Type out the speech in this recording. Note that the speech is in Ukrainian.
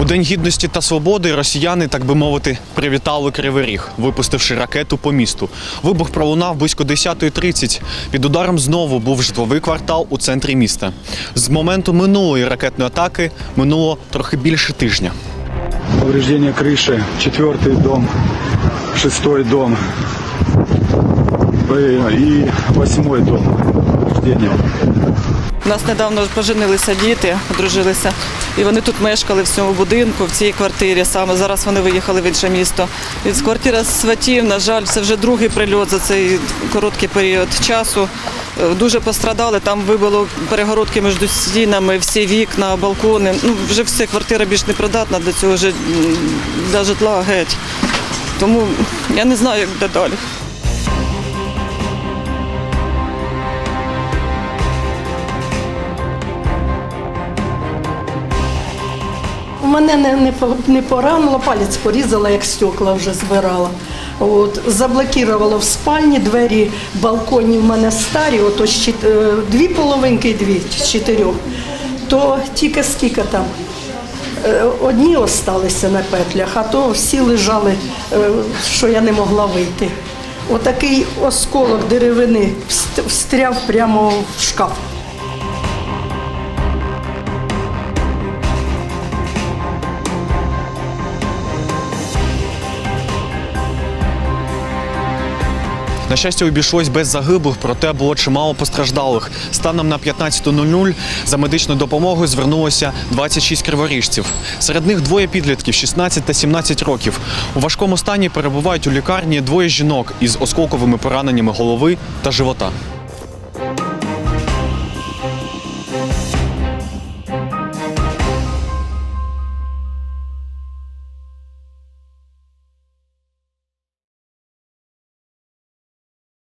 У День гідності та свободи росіяни, так би мовити, привітали Кривий Ріг, випустивши ракету по місту. Вибух пролунав близько 10.30. Під ударом знову був житловий квартал у центрі міста. З моменту минулої ракетної атаки минуло трохи більше тижня. Повреждение крыши, четвертый дом, шестой дом э, и восьмой дом. Повреждение. У нас недавно поженилися діти, одружилися, і вони тут мешкали в цьому будинку, в цій квартирі. Саме зараз вони виїхали в інше місто. І квартира сватів, на жаль, це вже другий прильот за цей короткий період часу. Е, Дуже пострадали. Там вибило перегородки між стінами, всі вікна, балкони. Ну вже все квартира більш не придатна для цього для житла геть. Тому я не знаю, як далі. Мене не, не, не поранило, палець порізала, як стекла вже збирала. От, заблокувала в спальні двері, балконі в мене старі, от ось чот- е, дві половинки і дві з чотирьох. То тільки скільки там? Е, Одні осталися на петлях, а то всі лежали, е, що я не могла вийти. Отакий осколок деревини встряв прямо в шкаф. На щастя, обійшлось без загиблих, проте було чимало постраждалих. Станом на 15.00 за медичною допомогою звернулося 26 криворіжців. Серед них двоє підлітків 16 та 17 років. У важкому стані перебувають у лікарні двоє жінок із осколковими пораненнями голови та живота.